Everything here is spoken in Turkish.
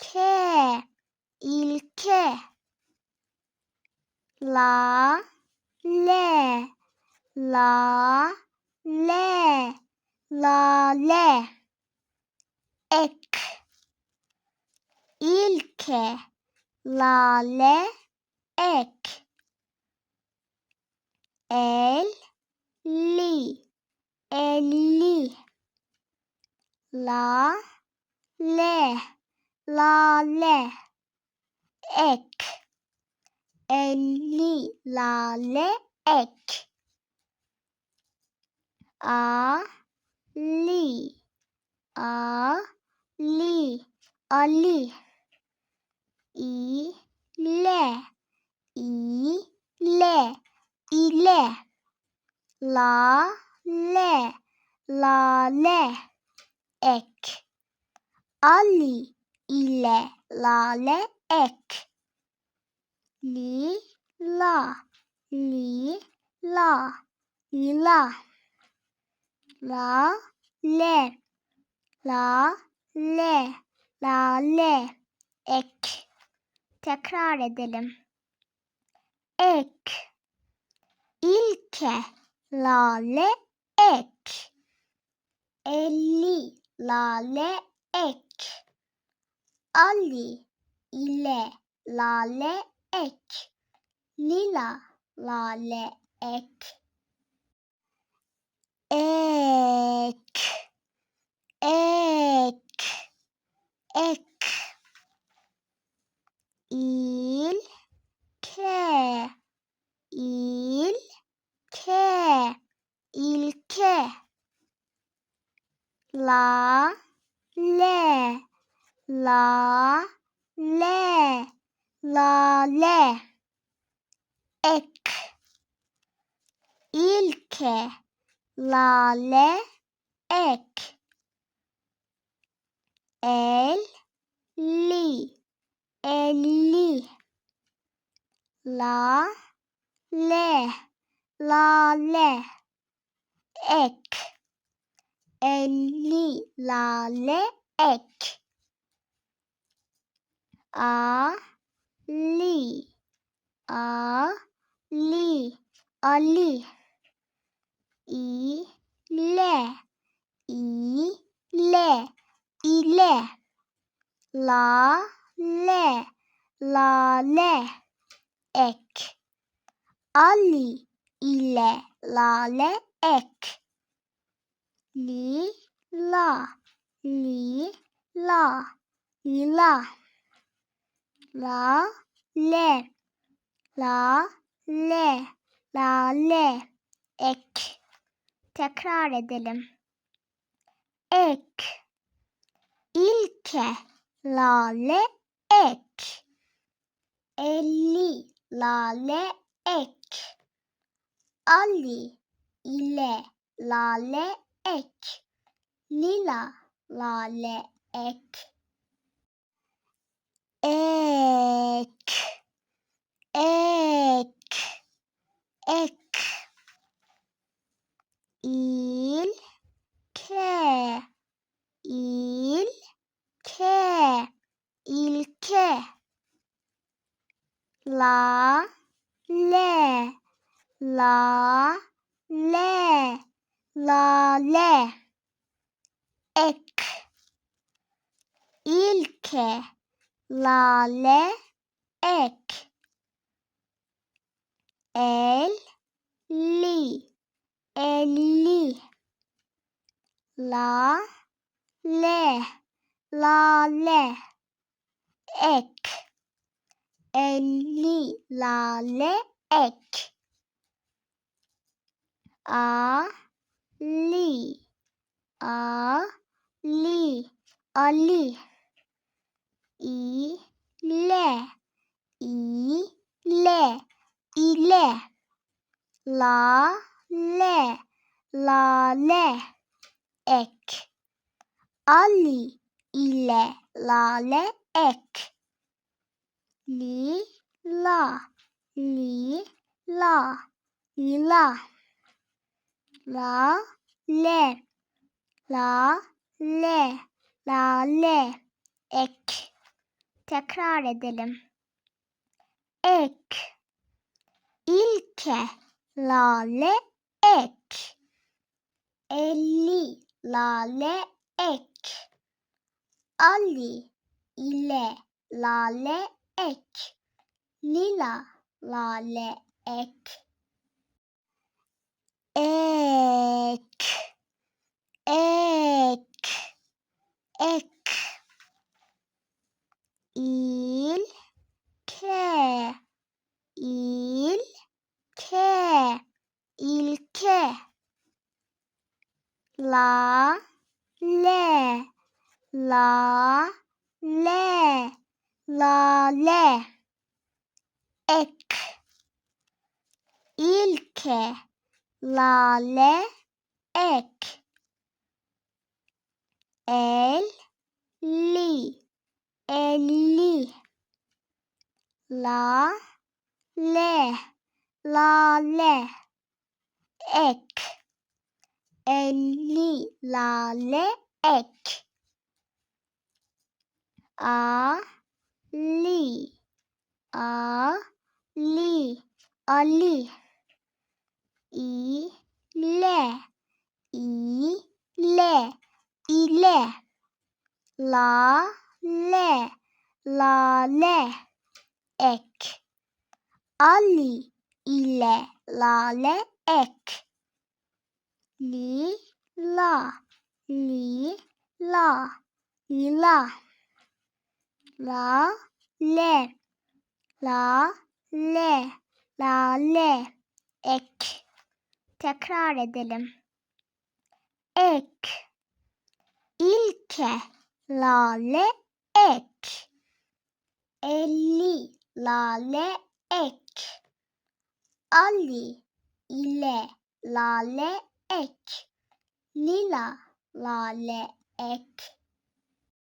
ilke ilke. La le. La le. La le. Ek. İlke lale ek. El li elli. La le la, le. Ek, elli, lale, ek. A, li, a, li, ali. İ, le, i, le, ile. La, le, la, le. Ek. Ali, ile, lale, ek. Li, la, li, la, lila. La, le, la, le, la, le. Ek. Tekrar edelim. Ek. İlke, lale, ek. Elli, lale, ek. Ali, ile, lale, ek. Lila, lale, ek. Ek. Ek. Ek. İl, ke. İl, ke. İlke. La, le. La, le. La, le. Ek. İlke. Lale, ek. El, li. Elli. La, le. La, le. Ek. Elli, lale, ek. A, li. A, li. Ali. İ, le. İ, le. ile. La, le. La, le. Ek. Ali, ile, lale, ek. Li, la. Li, la. Lila. La, le. La, le. La, le. Ek. Tekrar edelim. Ek. İlke. Lale. Ek. Elli. Lale. Ek. Ali. ile Lale. Ek. Lila. Lale. Ek. Ek. Ek. İl, ke, il, ke, ilke. La, le, la, le, la, le. Ek, ilke, lale, ek. El, li elli la le la le ek elli la le ek. A li. A li. Ali. İ le. İ le. İle la le, la le, ek. Ali ile lale ek. Li, la, li, la, lila. La, le, la, le, la, le, ek. Tekrar edelim. Ek. İlke lale ek. Elli lale ek. Ali ile lale ek. Lila lale ek. Ek. Ek. Ek. İlke. İlke. İlke. La. Le. La. Le. Lale. Ek. İlke. Lale. Ek. El. Li. Elli. La. Le. Lale. Ek. Elli. Lale. Ek. A. Li. A. Li. Ali. İ. Le. İ. Le. ile la le la le ek Ali ile lale ek li la li la lila la le. La le. La le. Ek. Tekrar edelim. Ek. İlke. Lale ek. Elli. Lale ek. Ali. İle. Lale ek. Lila. Lale ek